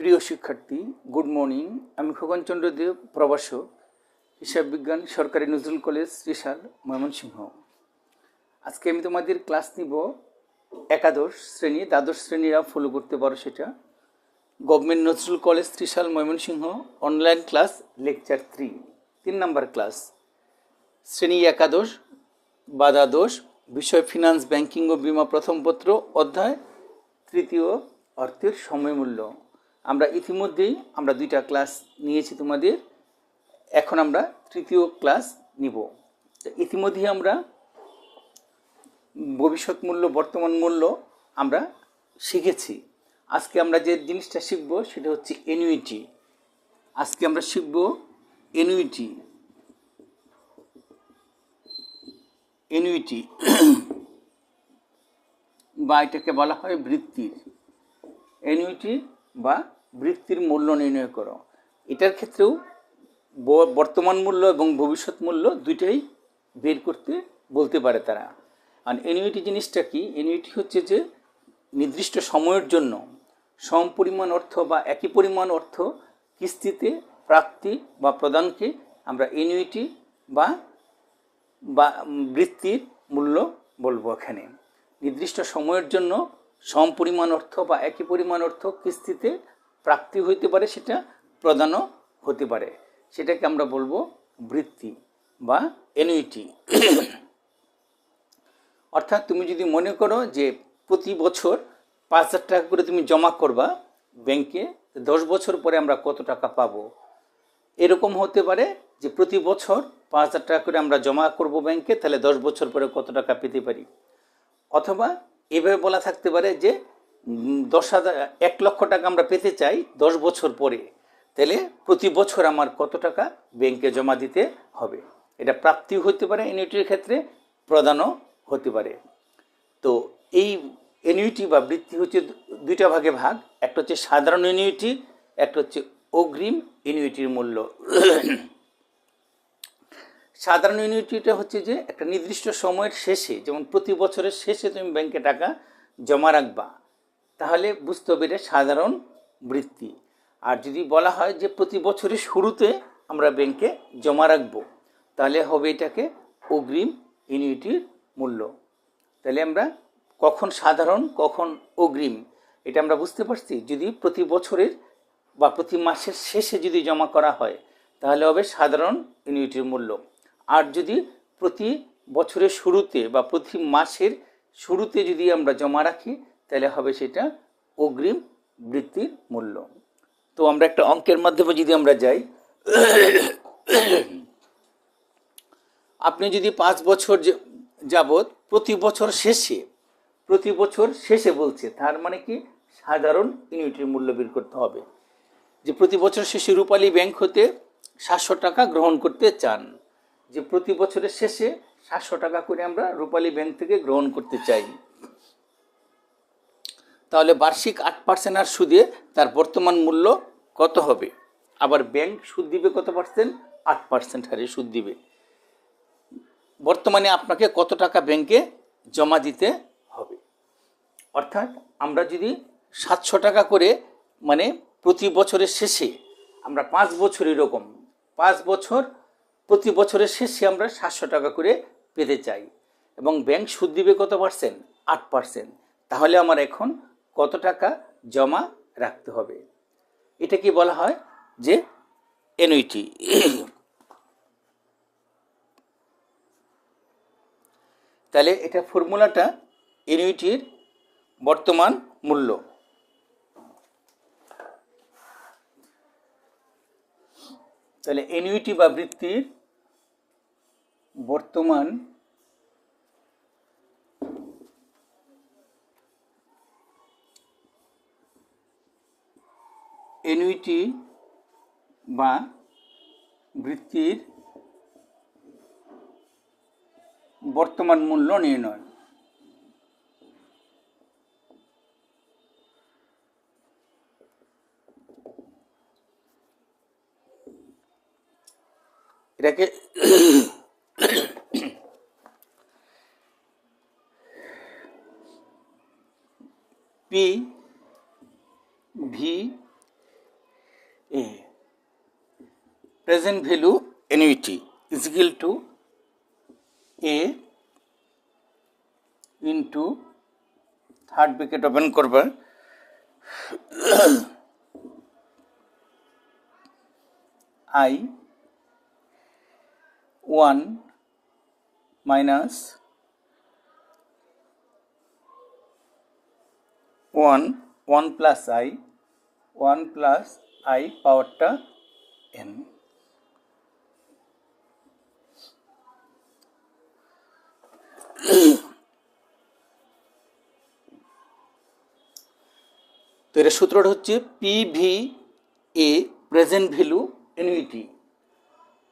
প্রিয় শিক্ষার্থী good morning আমি খোকন চন্দ্র দেব প্রবাসক হিসাব বিজ্ঞান, সরকারি নজরুল কলেজ, ত্রিশাল, ময়মনসিংহ। আজকে আমি তোমাদের ক্লাস নিব একাদশ শ্রেণি, দ্বাদশ শ্রেণীরা ফলো করতে পারো সেটা। Government Nazrul college, Trishal, Mymensingh online class lecture three তিন নাম্বার ক্লাস শ্রেণি একাদশ বাদাদোষ বিষয় ফিনান্স ব্যাংকিং ও বিমা প্রথম পত্র, অধ্যায়, তৃতীয় অর্থের সময়মূল্য আমরা ইতিমধ্যেই আমরা দুইটা ক্লাস নিয়েছি তোমাদের। এখন আমরা তৃতীয় ক্লাস নিব। ইতিমধ্যেই আমরা ভবিষ্যৎ মূল্য, বর্তমান মূল্য আমরা শিখেছি। আজকে আমরা যে জিনিসটা শিখব সেটা হচ্ছে এনুইটি আজকে আমরা শিখব এনুইটি এনুইটি বা এটাকে বলা হয় বৃত্তির। এনুইটি বা বৃত্তির মূল্য নির্ণয় করো। এটার ক্ষেত্রেও বর্তমান মূল্য এবং ভবিষ্যৎ মূল্য দুইটাই বের করতে বলতে পারে তারা। আর এনুইটি জিনিসটা কি? এনুইটি হচ্ছে যে নির্দিষ্ট সময়ের জন্য সম পরিমাণ অর্থ বা একই পরিমাণ অর্থ কিস্তিতে প্রাপ্তি বা প্রদানকে আমরা এনুইটি বা বা বৃত্তির মূল্য বলব এখানে। নির্দিষ্ট সময়ের জন্য সম পরিমাণ অর্থ বা একই পরিমাণ অর্থ কিস্তিতে প্রাপ্তি হইতে পারে, সেটা প্রদানও হতে পারে। সেটাকে আমরা বলব বৃত্তি বা এনুইটি অর্থাৎ তুমি যদি মনে করো যে প্রতি বছর পাঁচ হাজার টাকা করে তুমি জমা করবা ব্যাংকে দশ বছর পরে আমরা কত টাকা পাবো? এরকম হতে পারে যে প্রতি বছর পাঁচ হাজার টাকা করে আমরা জমা করব ব্যাংকে, তাহলে দশ বছর পরে কত টাকা পেতে পারি? অথবা এভাবে বলা থাকতে পারে যে দশ হাজার, এক লক্ষ টাকা আমরা পেতে চাই দশ বছর পরে। তাহলে প্রতি বছর আমার কত টাকা ব্যাংকে জমা দিতে হবে? এটা প্রাপ্তি হতে পারে ইউনিটির ক্ষেত্রে, প্রদানও হতে পারে। তো এই এনুইটি বা বৃত্তি হচ্ছে দুইটা ভাগে ভাগ। একটা হচ্ছে সাধারণ এনুইটি একটা হচ্ছে অগ্রিম এনুইটির মূল্য। সাধারণ ইউনিটিটা হচ্ছে যে একটা নির্দিষ্ট সময়ের শেষে, যেমন প্রতি বছরের শেষে তুমি ব্যাংকে টাকা জমা রাখবা, তাহলে বুঝতে হবে এটা সাধারণ বৃত্তি। আর যদি বলা হয় যে প্রতি বছরের শুরুতে আমরা ব্যাংকে জমা রাখব, তাহলে হবে এটাকে অগ্রিম ইউনিটির মূল্য। তাহলে আমরা কখন সাধারণ, কখন অগ্রিম, এটা আমরা বুঝতে পারছি। যদি প্রতি বছরের বা প্রতি মাসের শেষে যদি জমা করা হয়, তাহলে হবে সাধারণ ইউনিটের মূল্য। আর যদি প্রতি বছরের শুরুতে বা প্রতি মাসের শুরুতে যদি আমরা জমা রাখি, তাহলে হবে সেটা অগ্রিম বৃত্তির মূল্য। তো আমরা একটা অঙ্কের মাধ্যমে যদি আমরা যাই, আপনি যদি পাঁচ বছর যাবৎ প্রতি বছর শেষে, প্রতি বছর শেষে বলছে, তার মানে কি? সাধারণ ইউনিটের মূল্য বের করতে হবে। যে প্রতি বছর শেষে রূপালী ব্যাংক হতে সাতশো টাকা গ্রহণ করতে চান যে প্রতি বছরের শেষে সাতশো টাকা করে আমরা রূপালী ব্যাংক থেকে গ্রহণ করতে চাই। তাহলে বার্ষিক আট পার্সেন্ট আর সুদে তার বর্তমান মূল্য কত হবে? আবার ব্যাংক সুদ দিবে কত পার্সেন্ট আট পার্সেন্ট হারে সুদ দিবে। বর্তমানে আপনাকে কত টাকা ব্যাংকে জমা দিতে হবে? অর্থাৎ আমরা যদি সাতশো টাকা করে মানে প্রতি বছরের শেষে আমরা পাঁচ বছর এরকম, পাঁচ বছর প্রতি বছরের শেষে আমরা সাতশো টাকা করে পেতে চাই এবং ব্যাংক সুদ দিবে কত পার্সেন্ট? আট পার্সেন্ট। তাহলে আমার এখন কত টাকা জমা রাখতে হবে? এটা কি বলা হয় যে এনুইটি তাহলে এটা ফর্মুলাটা ইউনিটির বর্তমান মূল্য। তাহলে এনুইটি বা বৃত্তির বর্তমান এনুইটি বা বৃত্তির বর্তমান মূল্য নির্ণয়। এটাকে P V, A. Present value annuity, is equal to a into third bracket open করবার I one minus one one plus I, one plus I পাওয়ারটা এন। তো এর সূত্রটা হচ্ছে PV A present value annuity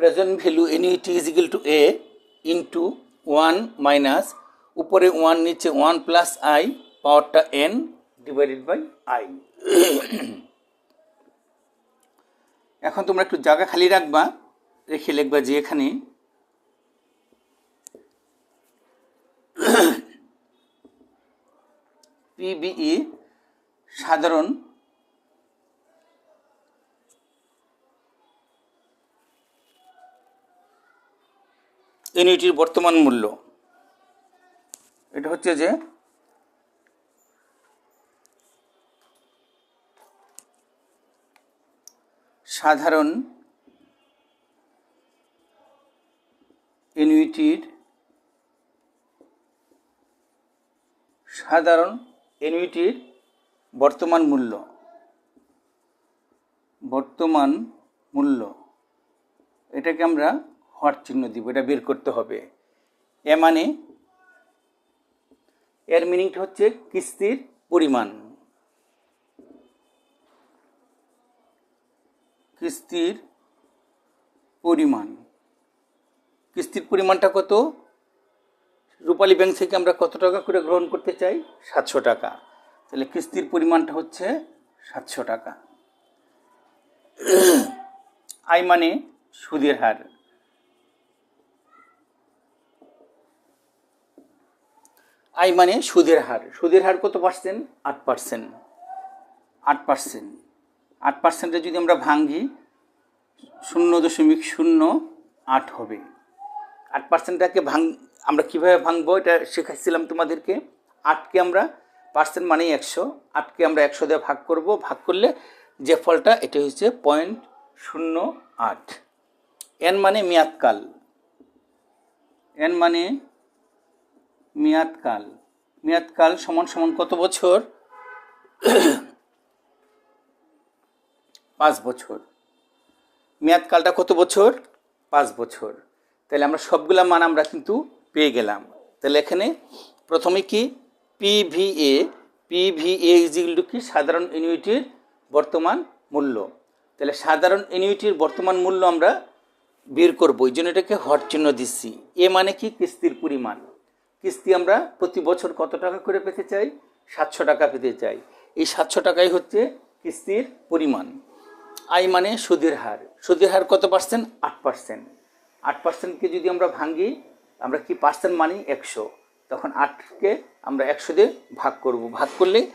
present value annuity is equal to A into one minus উপরে one নিচে one plus I পাওয়ারটা N divided by I এখন তোমরা একটু জায়গা খালি রাখবা, রেখে লিখবা যে এখানে পিবিই সাধারণ ইউনিটির বর্তমান মূল্য। এটা হচ্ছে যে সাধারণ ইউনিটির সাধারণ ইউনিটির বর্তমান মূল্য। বর্তমান মূল্য। এটাকে আমরা হট চিহ্ন দিব, এটা বের করতে হবে। এ মানে এর মিনিংটা হচ্ছে কিস্তির পরিমাণ। কিস্তির পরিমাণ। কিস্তির পরিমাণটা কত? রূপালী ব্যাংক থেকে আমরা কত টাকা করে গ্রহণ করতে চাই? সাতশো টাকা। তাহলে কিস্তির পরিমাণটা হচ্ছে সাতশো টাকা। আই মানে সুদের হার। আই মানে সুদের হার। সুদের হার কত পার্সেন্ট আট পার্সেন্ট আট পার্সেন্ট আট পার্সেন্টে যদি আমরা ভাঙ্গি, শূন্য দশমিক শূন্য আট হবে। আট পার্সেন্টটাকে ভাঙ, আমরা কীভাবে ভাঙবো? এটা শেখাচ্ছিলাম তোমাদেরকে। আটকে আমরা পার্সেন্ট মানেই একশো। আটকে আমরা একশো দিয়ে ভাগ করব। ভাগ করলে যে ফলটা, এটা হচ্ছে পয়েন্ট শূন্য আট। এন মানে মেয়াদকাল। এন মানে মেয়াদকাল। মেয়াদকাল সমান সমান কত বছর? পাঁচ বছর। মেয়াদকালটা কত বছর? পাঁচ বছর। তাহলে আমরা সবগুলা মান আমরা কিন্তু পেয়ে গেলাম। তাহলে এখানে প্রথমে কি? পিভিএ পিভিএ ইজিগুল কি? সাধারণ ইউনিটির বর্তমান মূল্য। তাহলে সাধারণ ইউনিটির বর্তমান মূল্য আমরা বের করব। এই জন্য এটাকে হট চিহ্ন দিচ্ছি। এ মানে কি? কিস্তির পরিমাণ। কিস্তি আমরা প্রতি বছর কত টাকা করে পেতে চাই? সাতশো টাকা পেতে চাই। এই সাতশো টাকাই হচ্ছে কিস্তির পরিমাণ। আই মানে সুদের হার। সুদের হার কত পার্সেন্ট আট পার্সেন্ট আট পার্সেন্টকে যদি আমরা ভাঙি আমরা কি পার্সেন্ট মানি? একশো। তখন আটকে আমরা একশো দিয়ে ভাগ করব। ভাগ করলে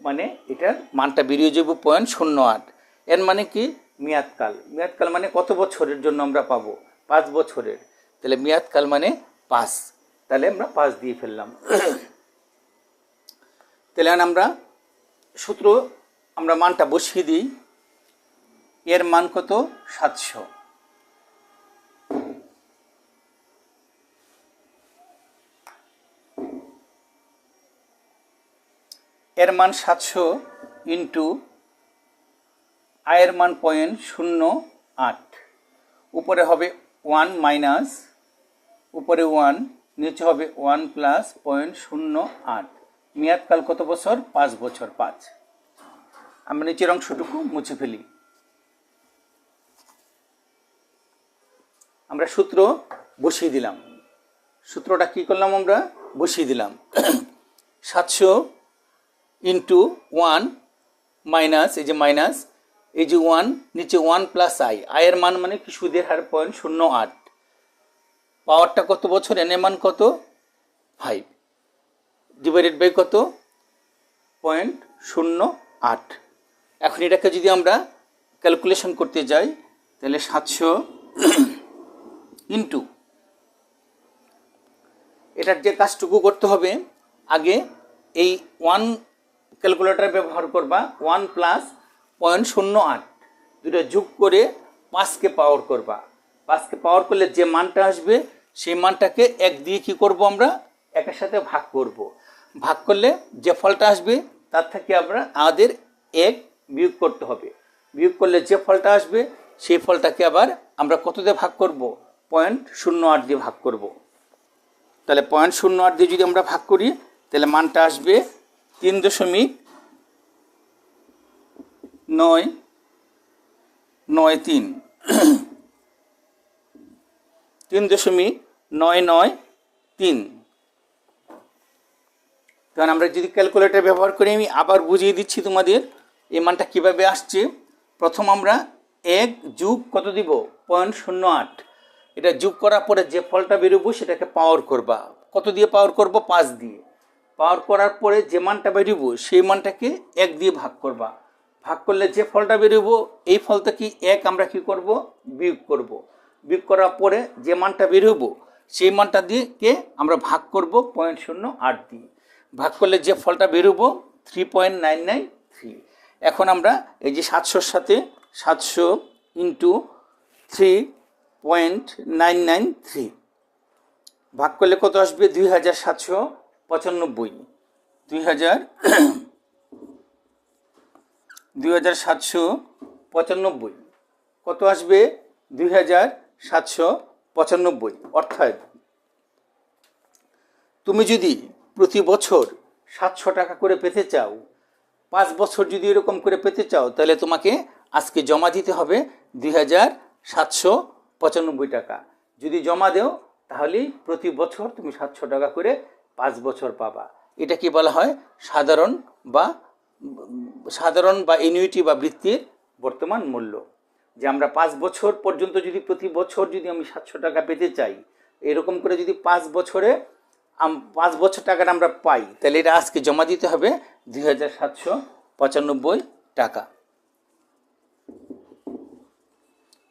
মানে এটার মানটা বেরিয়ে যাব পয়েন্ট শূন্য আট। এর মানে কি? মেয়াদকাল। মেয়াদকাল মানে কত বছরের জন্য আমরা পাবো? পাঁচ বছরের। তাহলে মেয়াদকাল মানে পাঁচ। তাহলে আমরা পাঁচ দিয়ে ফেললাম। তাহলে আমরা সূত্র আমরা মানটা বসিয়ে দিই। এর মান কত? সাতশো। এর মান সাতশো ইন্টু আয়ের মান পয়েন্ট শূন্য আট। উপরে হবে ওয়ান মাইনাস, উপরে ওয়ান, নিচে হবে ওয়ান প্লাস পয়েন্ট শূন্য আট। মেয়াদকাল কত বছর? পাঁচ বছর, পাঁচ। আমরা নিচের অংশটুকু মুছে ফেলি। আমরা সূত্র বসিয়ে দিলাম। সূত্রটা কি করলাম আমরা? বসিয়ে দিলাম। সাতশো ইন্টু ওয়ান মাইনাস, এই যে মাইনাস, এই যে ওয়ান, নিচে ওয়ান প্লাস আই। আয়ের মান মানে কি? সুদের হার পয়েন্ট শূন্য আট। পাওয়ারটা কত বছর? এন মান কত? ফাইভ। ডিভাইডেড বাই কত? পয়েন্ট শূন্য আট। এখন এটাকে যদি আমরা ক্যালকুলেশন করতে যাই, তাহলে সাতশো ইন্টু এটার যে কাজটুকু করতে হবে, আগে এই ওয়ান ক্যালকুলেটর ব্যবহার করবা ওয়ান প্লাস পয়েন্ট শূন্য আট। দুটো যোগ করে পাঁচকে পাওয়ার করবা। পাঁচকে পাওয়ার করলে যে মানটা আসবে, সেই মানটাকে এক দিয়ে কি করব আমরা? একের সাথে ভাগ করব। ভাগ করলে যে ফলটা আসবে, তার থেকে আমরা আমাদের এক বিয়োগ করতে হবে। বিয়োগ করলে যে ফলটা আসবে, সেই ফলটাকে আবার আমরা কত দিয়ে ভাগ করব? পয়েন্ট শূন্য আট দিয়ে ভাগ করব। তাহলে পয়েন্ট শূন্য আট দিয়ে যদি আমরা ভাগ করি, তাহলে মানটা আসবে তিন দশমিক নয় নয় তিন। তিন দশমিক নয় নয় তিন। কারণ আমরা যদি ক্যালকুলেটর ব্যবহার করি, আমি আবার বুঝিয়ে দিচ্ছি তোমাদের। এই মানটা কীভাবে আসছে? প্রথম আমরা এক যুগ কত দিব? পয়েন্ট শূন্য আট। এটা যোগ করার পরে যে ফলটা বেরোবো সেটাকে পাওয়ার করবা। কত দিয়ে পাওয়ার করব? পাঁচ দিয়ে। পাওয়ার করার পরে যে মানটা বেরোবো, সেই মানটাকে এক দিয়ে ভাগ করবা। ভাগ করলে যে ফলটা বেরোবো, এই ফলটা কি এক? আমরা কি করব? বিয়োগ করব। বিয়োগ করার পরে যে মানটা বেরোবো, সেই মানটা দিয়ে কে আমরা ভাগ করব পয়েন্ট শূন্য আট দিয়ে। ভাগ করলে যে ফলটা বেরোবো three point nine nine three এখন আমরা এই যে সাতশোর সাথে সাতশো into three point nine nine three ভাগ করলে কত আসবে? দুই হাজার সাতশো পঁচানব্বই। দুই হাজার দুই হাজার সাতশো পঁচানব্বই। কত আসবে? দুই হাজার সাতশো পঁচানব্বই। অর্থাৎ তুমি যদি প্রতি বছর সাতশো টাকা করে পেতে চাও পাঁচ বছর যদি এরকম করে পেতে চাও, তাহলে তোমাকে আজকে জমা দিতে হবে দুই হাজার সাতশো পঁচানব্বই টাকা। যদি জমা দেও, তাহলেই প্রতি বছর তুমি সাতশো টাকা করে পাঁচ বছর পাবা। এটা কি বলা হয়? সাধারণ বা সাধারণ বা ইউনিটি বা বৃত্তির বর্তমান মূল্য। যে আমরা পাঁচ বছর পর্যন্ত যদি প্রতি বছর যদি আমি সাতশো টাকা পেতে চাই, এরকম করে যদি পাঁচ বছরে পাঁচ বছর টাকাটা আমরা পাই। তাহলে এটা আজকে জমা দিতে হবে দুই হাজার সাতশো পঁচানব্বই টাকা।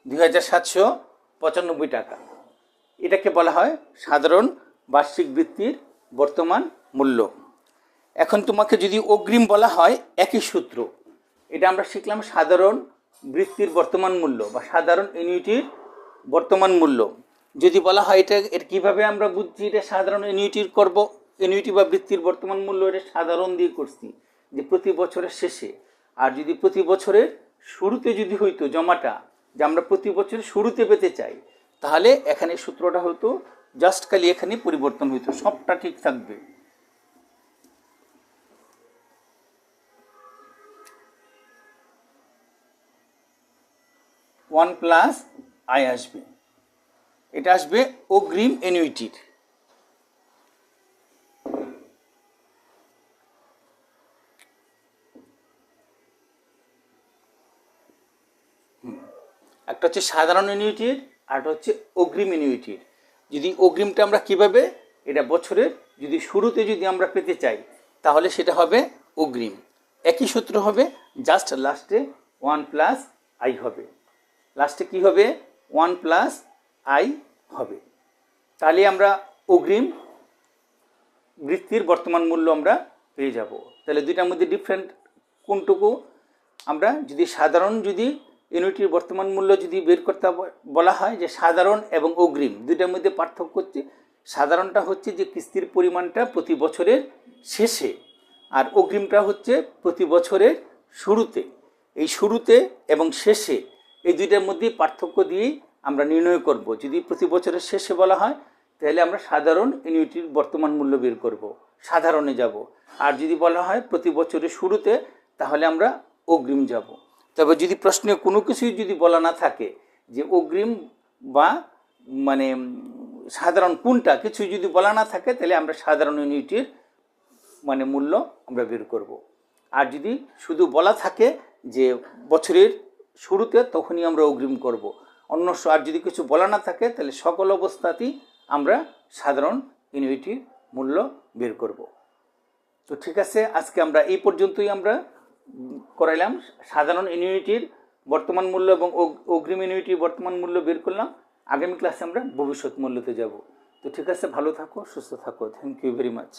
দুই হাজার সাতশো পঁচানব্বই টাকা। এটাকে বলা হয় সাধারণ বার্ষিক বৃত্তির বর্তমান মূল্য। এখন তোমাকে যদি অগ্রিম বলা হয় একই সূত্র, এটা আমরা শিখলাম সাধারণ বৃত্তির বর্তমান মূল্য বা সাধারণ ইউনিটির বর্তমান মূল্য। যদি বলা হয় এটা এর কীভাবে আমরা বুঝছি? এটা সাধারণ ইউনিটির করব। ইউনিটি বা বৃত্তির বর্তমান মূল্য এটা সাধারণ দিয়ে করছি যে প্রতি বছরের শেষে। আর যদি প্রতি বছরের শুরুতে যদি হইতো জমাটা, যে আমরা প্রতি বছরের শুরুতে পেতে চাই, তাহলে এখানে সূত্রটা হতো, জাস্ট খালি এখানে পরিবর্তন হইতো, সবটা ঠিক থাকবে। ওয়ান প্লাস আই আসবে। এটা আসবে অগ্রিম এনুইটির একটা হচ্ছে সাধারণ ইউনিটির আর হচ্ছে অগ্রিম ইউনিটির যদি অগ্রিমটা আমরা কীভাবে, এটা বছরের, যদি শুরুতে যদি আমরা পেতে চাই, তাহলে সেটা হবে অগ্রিম। একই সূত্র হবে জাস্ট লাস্টে ওয়ান প্লাস আই হবে। লাস্টে কি হবে? ওয়ান প্লাস আই হবে। তাহলে আমরা অগ্রিম বৃত্তির বর্তমান মূল্য আমরা পেয়ে যাব। তাহলে দুইটার মধ্যে ডিফারেন্ট কোনটুকু? আমরা যদি সাধারণ যদি ইউনিটির বর্তমান মূল্য যদি বের করতে বলা হয় যে সাধারণ এবং অগ্রিম, দুইটার মধ্যে পার্থক্য হচ্ছে সাধারণটা হচ্ছে যে কিস্তির পরিমাণটা প্রতি বছরের শেষে আর অগ্রিমটা হচ্ছে প্রতি বছরের শুরুতে। এই শুরুতে এবং শেষে এই দুইটার মধ্যে পার্থক্য দিয়েই আমরা নির্ণয় করব। যদি প্রতি বছরের শেষে বলা হয়, তাহলে আমরা সাধারণ ইউনিটির বর্তমান মূল্য বের করব। সাধারণে যাব। আর যদি বলা হয় প্রতি বছরের শুরুতে, তাহলে আমরা অগ্রিম যাব। তবে যদি প্রশ্নে কোনো কিছুই যদি বলা না থাকে, যে অগ্রিম বা মানে সাধারণ কোনটা কিছু যদি বলা না থাকে, তাহলে আমরা সাধারণ ইউনিটির মানে মূল্য আমরা বের করব। আর যদি শুধু বলা থাকে যে বছরের শুরুতে, তখনই আমরা অগ্রিম করব। অন্য আর যদি কিছু বলা না থাকে, তাহলে সকল অবস্থাতেই আমরা সাধারণ ইউনিটির মূল্য বের করব। তো ঠিক আছে, আজকে আমরা এই পর্যন্তই আমরা করাইলাম। সাধারণ ইউনিটির বর্তমান মূল্য এবং অগ্রিম ইউনিটি বর্তমান মূল্য বের করলাম। আগামী ক্লাসে আমরা ভবিষ্যৎ মূল্যতে যাব। তো ঠিক আছে, ভালো থাকো, সুস্থ থাকো। Thank you very much